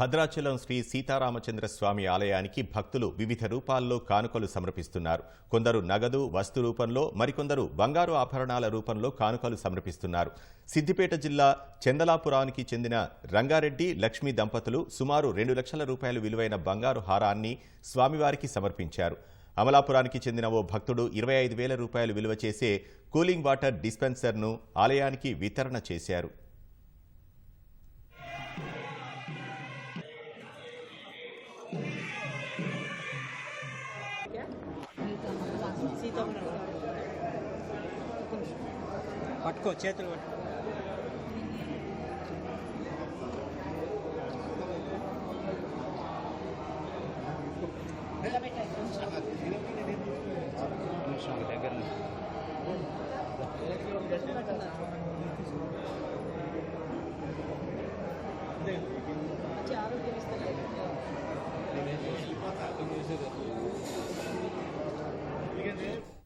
భద్రాచలం శ్రీ సీతారామచంద్ర స్వామి ఆలయానికి భక్తులు వివిధ రూపాల్లో కానుకలు సమర్పిస్తున్నారు. కొందరు నగదు వస్తు రూపంలో మరికొందరు బంగారు ఆభరణాల రూపంలో కానుకలు సమర్పిస్తున్నారు. సిద్దిపేట జిల్లా చందలాపురానికి చెందిన రంగారెడ్డి లక్ష్మీ దంపతులు సుమారు రెండు లక్షల రూపాయలు విలువైన బంగారు హారాన్ని స్వామివారికి సమర్పించారు. అమలాపురానికి చెందిన ఓ భక్తుడు ఇరవై ఐదు వేల రూపాయలు విలువ చేసే కూలింగ్ వాటర్ డిస్పెన్సర్ను ఆలయానికి వితరణ చేశారు. పట్టుకో చేతులు పట్టుకో. దగ్గర Amen.